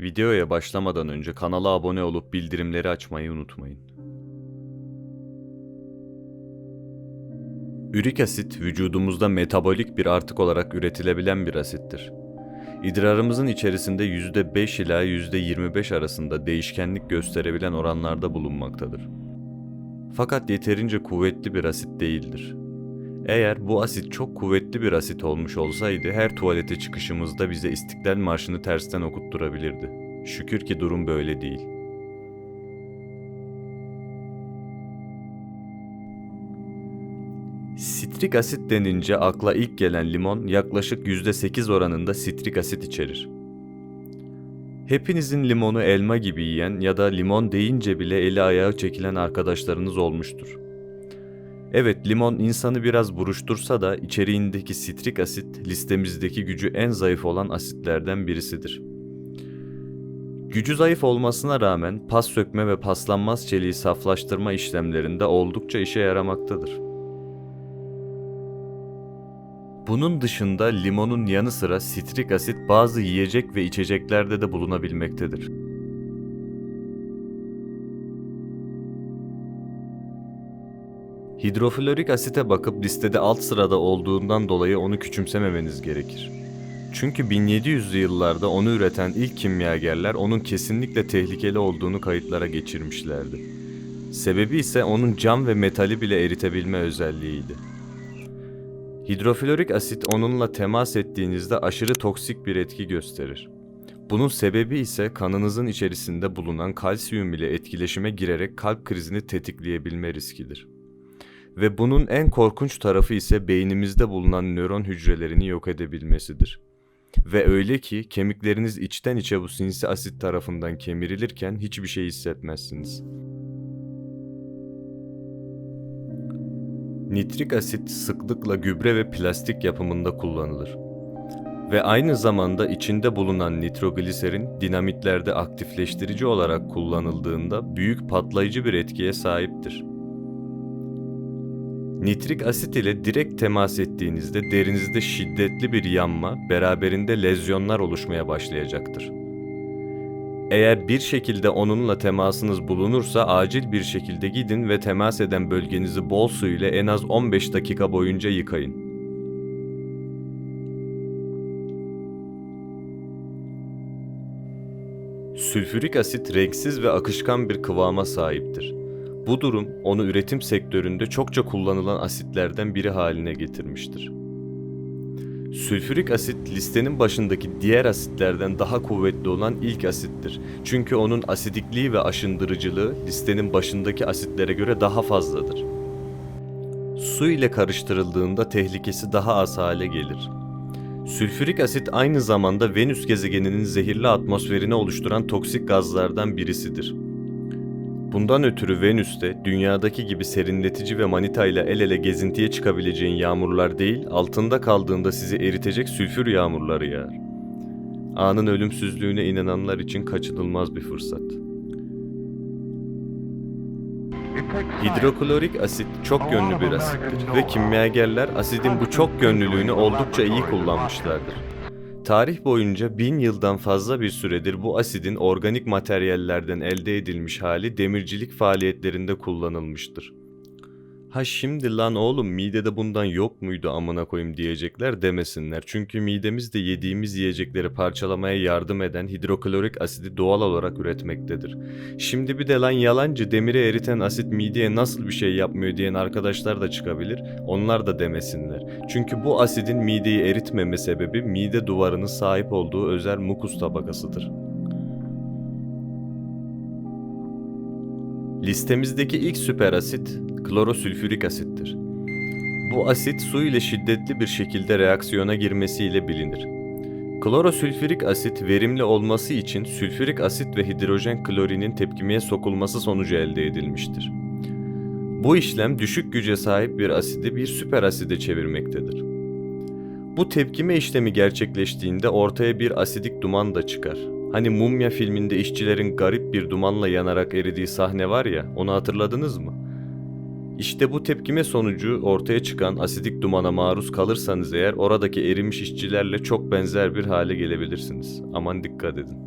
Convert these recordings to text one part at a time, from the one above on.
Videoya başlamadan önce kanala abone olup bildirimleri açmayı unutmayın. Ürik asit vücudumuzda metabolik bir artık olarak üretilebilen bir asittir. İdrarımızın içerisinde %5 ila %25 arasında değişkenlik gösterebilen oranlarda bulunmaktadır. Fakat yeterince kuvvetli bir asit değildir. Eğer bu asit çok kuvvetli bir asit olmuş olsaydı her tuvalete çıkışımızda bize İstiklal Marşı'nı tersten okutturabilirdi. Şükür ki durum böyle değil. Sitrik asit denince akla ilk gelen limon yaklaşık %8 oranında sitrik asit içerir. Hepinizin limonu elma gibi yiyen ya da limon deyince bile eli ayağı çekilen arkadaşlarınız olmuştur. Evet limon insanı biraz buruştursa da içeriğindeki sitrik asit listemizdeki gücü en zayıf olan asitlerden birisidir. Gücü zayıf olmasına rağmen pas sökme ve paslanmaz çeliği saflaştırma işlemlerinde oldukça işe yaramaktadır. Bunun dışında limonun yanı sıra sitrik asit bazı yiyecek ve içeceklerde de bulunabilmektedir. Hidroflorik asite bakıp listede alt sırada olduğundan dolayı onu küçümsememeniz gerekir. Çünkü 1700'lü yıllarda onu üreten ilk kimyagerler onun kesinlikle tehlikeli olduğunu kayıtlara geçirmişlerdi. Sebebi ise onun cam ve metali bile eritebilme özelliğiydi. Hidroflorik asit onunla temas ettiğinizde aşırı toksik bir etki gösterir. Bunun sebebi ise kanınızın içerisinde bulunan kalsiyum ile etkileşime girerek kalp krizini tetikleyebilme riskidir. Ve bunun en korkunç tarafı ise beynimizde bulunan nöron hücrelerini yok edebilmesidir. Ve öyle ki kemikleriniz içten içe bu sinsi asit tarafından kemirilirken hiçbir şey hissetmezsiniz. Nitrik asit sıklıkla gübre ve plastik yapımında kullanılır. Ve aynı zamanda içinde bulunan nitrogliserin dinamitlerde aktifleştirici olarak kullanıldığında büyük patlayıcı bir etkiye sahiptir. Nitrik asit ile direkt temas ettiğinizde derinizde şiddetli bir yanma, beraberinde lezyonlar oluşmaya başlayacaktır. Eğer bir şekilde onunla temasınız bulunursa acil bir şekilde gidin ve temas eden bölgenizi bol su ile en az 15 dakika boyunca yıkayın. Sülfürik asit renksiz ve akışkan bir kıvama sahiptir. Bu durum onu üretim sektöründe çokça kullanılan asitlerden biri haline getirmiştir. Sülfürik asit listenin başındaki diğer asitlerden daha kuvvetli olan ilk asittir. Çünkü onun asidikliği ve aşındırıcılığı listenin başındaki asitlere göre daha fazladır. Su ile karıştırıldığında tehlikesi daha az hale gelir. Sülfürik asit aynı zamanda Venüs gezegeninin zehirli atmosferini oluşturan toksik gazlardan birisidir. Bundan ötürü Venüs'te dünyadaki gibi serinletici ve manita ile el ele gezintiye çıkabileceğin yağmurlar değil, altında kaldığında sizi eritecek sülfür yağmurları yağar. Anın ölümsüzlüğüne inananlar için kaçınılmaz bir fırsat. Hidroklorik asit çok yönlü bir asittir ve kimyagerler asidin bu çok yönlülüğünü oldukça iyi kullanmışlardır. Tarih boyunca bin yıldan fazla bir süredir bu asidin organik materyallerden elde edilmiş hali demircilik faaliyetlerinde kullanılmıştır. Ha şimdi lan oğlum midede bundan yok muydu amına koyayım diyecekler demesinler. Çünkü midemiz de yediğimiz yiyecekleri parçalamaya yardım eden hidroklorik asidi doğal olarak üretmektedir. Şimdi bir de lan yalancı demiri eriten asit mideye nasıl bir şey yapmıyor diyen arkadaşlar da çıkabilir. Onlar da demesinler. Çünkü bu asidin mideyi eritmeme sebebi mide duvarının sahip olduğu özel mukus tabakasıdır. Listemizdeki ilk süper asit klorosülfürik asittir. Bu asit su ile şiddetli bir şekilde reaksiyona girmesiyle bilinir. Klorosülfürik asit verimli olması için sülfürik asit ve hidrojen klorinin tepkimeye sokulması sonucu elde edilmiştir. Bu işlem düşük güce sahip bir asidi bir süper aside çevirmektedir. Bu tepkime işlemi gerçekleştiğinde ortaya bir asidik duman da çıkar. Hani Mumya filminde işçilerin garip bir dumanla yanarak eridiği sahne var ya, onu hatırladınız mı? İşte bu tepkime sonucu ortaya çıkan asidik dumana maruz kalırsanız eğer oradaki erimiş işçilerle çok benzer bir hale gelebilirsiniz. Aman dikkat edin.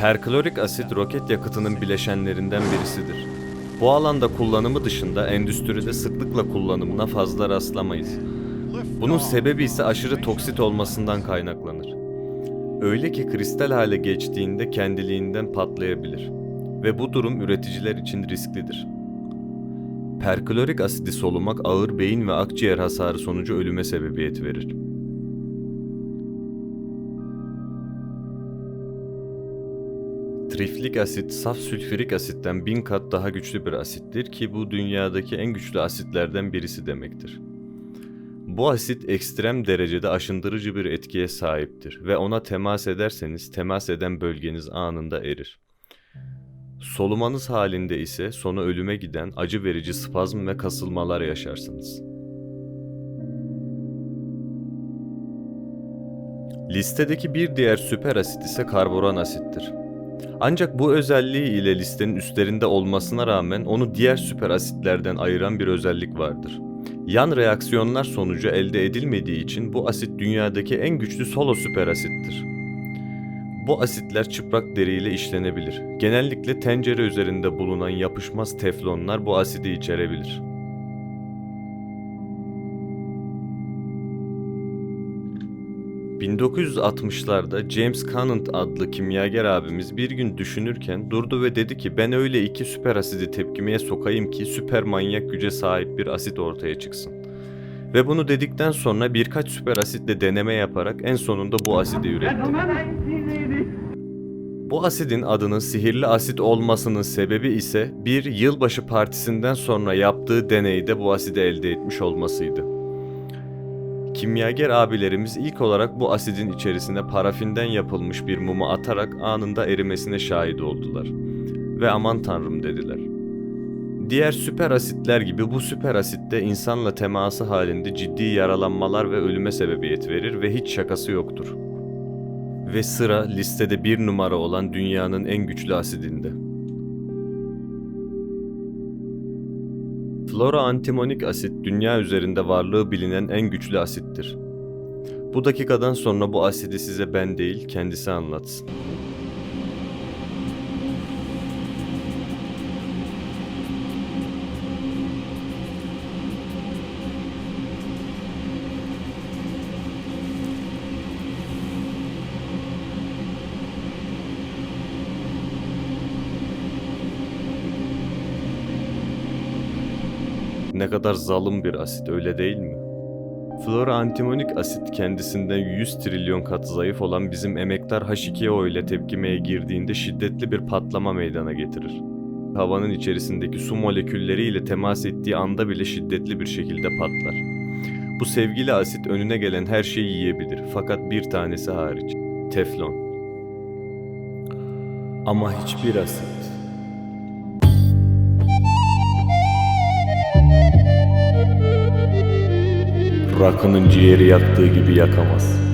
Perklorik asit roket yakıtının bileşenlerinden birisidir. Bu alanda kullanımı dışında endüstride sıklıkla kullanımına fazla rastlamayız. Bunun sebebi ise aşırı toksit olmasından kaynaklanır. Öyle ki kristal hale geçtiğinde kendiliğinden patlayabilir ve bu durum üreticiler için risklidir. Perklorik asidi solumak ağır beyin ve akciğer hasarı sonucu ölüme sebebiyet verir. Triflik asit saf sülfürik asitten bin kat daha güçlü bir asittir ki bu dünyadaki en güçlü asitlerden birisi demektir. Bu asit ekstrem derecede aşındırıcı bir etkiye sahiptir ve ona temas ederseniz temas eden bölgeniz anında erir. Solumanız halinde ise sonu ölüme giden acı verici spazm ve kasılmalar yaşarsınız. Listedeki bir diğer süper asit ise karboran asittir. Ancak bu özelliği ile listenin üstlerinde olmasına rağmen onu diğer süper asitlerden ayıran bir özellik vardır. Yan reaksiyonlar sonucu elde edilmediği için bu asit dünyadaki en güçlü solo süper asittir. Bu asitler çıplak deriyle işlenebilir. Genellikle tencere üzerinde bulunan yapışmaz teflonlar bu asidi içerebilir. ...1960'larda James Conant adlı kimyager abimiz bir gün düşünürken durdu ve dedi ki ben öyle iki süper asidi tepkimeye sokayım ki süper manyak güce sahip bir asit ortaya çıksın. Ve bunu dedikten sonra birkaç süper asitle deneme yaparak en sonunda bu asidi üretti. Bu asidin adının sihirli asit olmasının sebebi ise bir yılbaşı partisinden sonra yaptığı deneyde bu asidi elde etmiş olmasıydı. Kimyager abilerimiz ilk olarak bu asidin içerisine parafinden yapılmış bir mumu atarak anında erimesine şahit oldular. Ve aman tanrım dediler. Diğer süper asitler gibi bu süper asitte insanla teması halinde ciddi yaralanmalar ve ölüme sebebiyet verir ve hiç şakası yoktur. Ve sıra listede bir numara olan dünyanın en güçlü asidinde. Flora antimonik asit dünya üzerinde varlığı bilinen en güçlü asittir. Bu dakikadan sonra bu asidi size ben değil kendisi anlatsın. Ne kadar zalim bir asit öyle değil mi? Flora antimonik asit kendisinden 100 trilyon kat zayıf olan bizim emektar H2O ile tepkimeye girdiğinde şiddetli bir patlama meydana getirir. Havanın içerisindeki su molekülleri ile temas ettiği anda bile şiddetli bir şekilde patlar. Bu sevgili asit önüne gelen her şeyi yiyebilir fakat bir tanesi hariç. Teflon. Ama hiçbir asit Rakının ciğeri yaktığı gibi yakamaz.